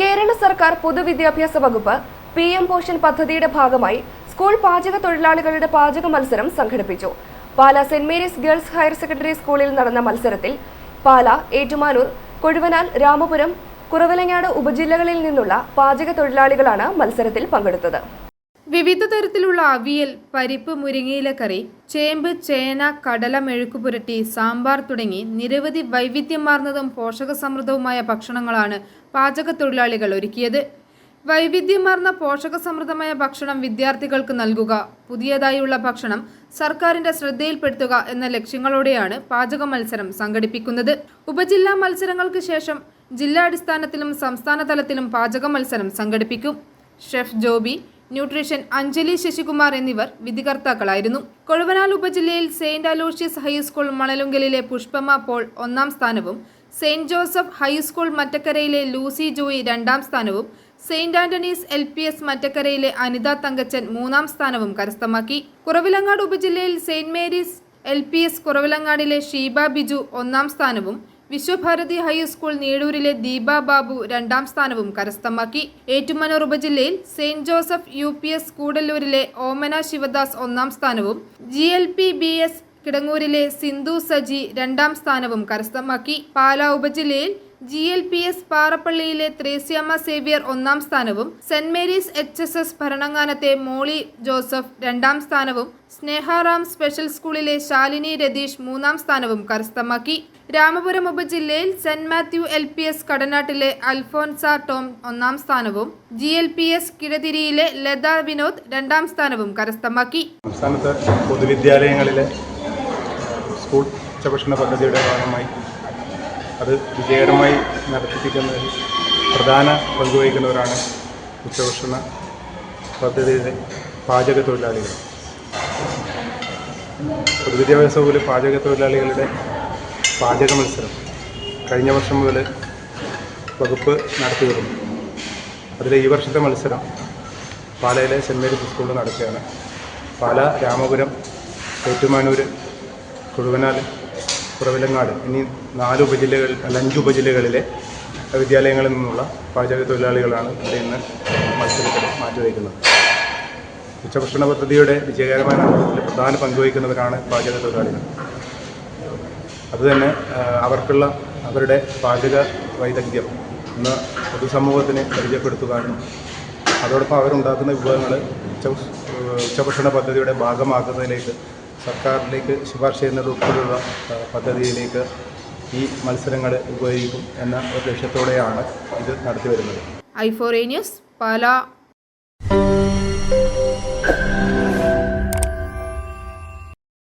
കേരള സർക്കാർ പൊതുവിദ്യാഭ്യാസ വകുപ്പ് പി എം പോഷൻ പദ്ധതിയുടെ ഭാഗമായി സ്കൂൾ പാചക തൊഴിലാളികളുടെ പാചക മത്സരം സംഘടിപ്പിച്ചു. Pala saint Mary's girls higher secondary സ്കൂളിൽ നടന്ന മത്സരത്തിൽ പാല ഏറ്റുമാനൂർ കൊഴുവനാൽ രാമപുരം കുറവലങ്ങാട് ഉപജില്ലകളിൽ നിന്നുള്ള പാചക തൊഴിലാളികളാണ് മത്സരത്തിൽ പങ്കെടുത്തത്. വിവിധ തരത്തിലുള്ള അവിയൽ പരിപ്പ് മുരിങ്ങയിലക്കറി ചേമ്പ് ചേന കടല മെഴുക്കുപുരട്ടി സാമ്പാർ തുടങ്ങി നിരവധി വൈവിധ്യമാർന്നതും പോഷകസമൃദ്ധവുമായ ഭക്ഷണങ്ങളാണ് പാചക തൊഴിലാളികൾ ഒരുക്കിയത്. വൈവിധ്യമാർന്ന പോഷക സമൃദ്ധമായ ഭക്ഷണം വിദ്യാർത്ഥികൾക്ക് നൽകുക. പുതിയതായുള്ള ഭക്ഷണം സർക്കാരിന്റെ ശ്രദ്ധയിൽപ്പെടുത്തുക എന്ന ലക്ഷ്യങ്ങളോടെയാണ് പാചക മത്സരം സംഘടിപ്പിക്കുന്നത്. ഉപജില്ലാ മത്സരങ്ങൾക്ക് ശേഷം ജില്ലാടിസ്ഥാനത്തിലും സംസ്ഥാന തലത്തിലും പാചക മത്സരം സംഘടിപ്പിക്കും. ഷെഫ് ജോബി ന്യൂട്രീഷൻ അഞ്ജലി ശശികുമാർ എന്നിവർ വിധികർത്താക്കളായിരുന്നു. കൊഴുവനാൽ ഉപജില്ലയിൽ സെയിന്റ് അലോഷ്യസ് ഹൈസ്കൂൾ മണലുങ്കലിലെ പുഷ്പമ പോൾ ഒന്നാം സ്ഥാനവും സെയിന്റ് ജോസഫ് ഹൈസ്കൂൾ മറ്റക്കരയിലെ ലൂസി ജോയി രണ്ടാം സ്ഥാനവും saint Anthony's L P S മറ്റക്കരയിലെ Anitha Thankachan മൂന്നാം സ്ഥാനവും കരസ്ഥമാക്കി. Kuravilangad ഉപജില്ലയിൽ saint Mary's L P S കുറവിലങ്ങാടിലെ Sheeba Biju ഒന്നാം സ്ഥാനവും വിശ്വഭാരതി ഹൈസ്കൂൾ നീടൂരിലെ ദീപ ബാബു രണ്ടാം സ്ഥാനവും കരസ്ഥമാക്കി. Ettumanoor ഉപജില്ലയിൽ saint Joseph U P S കൂടല്ലൂരിലെ Omana Sivadas ഒന്നാം സ്ഥാനവും G L P B S കിടങ്ങൂരിലെ Sindhu Saji രണ്ടാം സ്ഥാനവും കരസ്ഥമാക്കി. പാലാ ഉപജില്ലയിൽ ജി എൽ പി എസ് പാറപ്പള്ളിയിലെ ത്രേസ്യാമ്മ സേവ്യർ ഒന്നാം സ്ഥാനവും saint Mary's H S S ഭരണങ്ങാനത്തെ മോളി ജോസഫ് രണ്ടാം സ്ഥാനവും സ്നേഹാറാം സ്പെഷ്യൽ സ്കൂളിലെ ശാലിനി രതീഷ് മൂന്നാം സ്ഥാനവും കരസ്ഥമാക്കി. Ramapuram ഉപജില്ലയിൽ saint Mathew L P S കടനാട്ടിലെ Alphonsa Tom ഒന്നാം സ്ഥാനവും ജി എൽ പി എസ് കിഴതിരിയിലെ ലത വിനോദ് രണ്ടാം സ്ഥാനവും കരസ്ഥമാക്കി. സംസ്ഥാനത്ത് പൊതുവിദ്യാലയങ്ങളിലെ സ്കൂൾ ഉച്ചഭക്ഷണ പദ്ധതിയുടെ ഭാഗമായി അത് വിജയകരമായി നടത്തിപ്പിക്കുന്നതിൽ പ്രധാന പങ്കുവഹിക്കുന്നവരാണ് ഉച്ചഭക്ഷണ പദ്ധതിയിലെ പാചക തൊഴിലാളികൾ. പൊതുവിദ്യാഭ്യാസ വകുപ്പിലെ പാചക തൊഴിലാളികളുടെ പാചക മത്സരം കഴിഞ്ഞ വർഷം മുതൽ വകുപ്പ് നടത്തി വരുന്നു അതിലെ ഈ വർഷത്തെ മത്സരം പാലയിലെ സെന്റ് മേരീസ് സ്കൂളിൽ നടക്കുകയാണ്. പാല രാമപുരം ഏറ്റുമാനൂർ കുഴുവനാൽ കുറവിലങ്ങാട് എന്നീ നാല് ഉപജില്ലകൾ അല്ല അഞ്ച് ഉപജില്ലകളിലെ വിദ്യാലയങ്ങളിൽ നിന്നുള്ള പാചക തൊഴിലാളികളാണ് ഇവിടെ ഇന്ന് മത്സരത്തിൽ മാറ്റിവയ്ക്കുന്നത് ഉച്ചഭക്ഷണ പദ്ധതിയുടെ വിജയകരമായ നടത്തത്തിൽ പ്രധാന പങ്കുവഹിക്കുന്നവരാണ് പാചക തൊഴിലാളികൾ. അതുതന്നെ അവർക്കുള്ള അവരുടെ പാചക വൈദഗ്ധ്യം ഇന്ന് പൊതുസമൂഹത്തിന് പരിചയപ്പെടുത്തുവാനും അതോടൊപ്പം അവരുണ്ടാക്കുന്ന വിഭവങ്ങൾ ഉച്ച ഉച്ചഭക്ഷണ പദ്ധതിയുടെ ഭാഗമാക്കുന്നതിലേക്ക് സർക്കാരിലേക്ക് ശുപാർശ ചെയ്യുന്നത് ഉൾപ്പെടെയുള്ള പദ്ധതിയിലേക്ക് ഈ മത്സരങ്ങൾ ഉപയോഗിക്കും എന്ന ഒരു ലക്ഷ്യത്തോടെയാണ് ഇത് നടത്തി വരുന്നത് ഐ ഫോർ ന്യൂസ് പാലാ.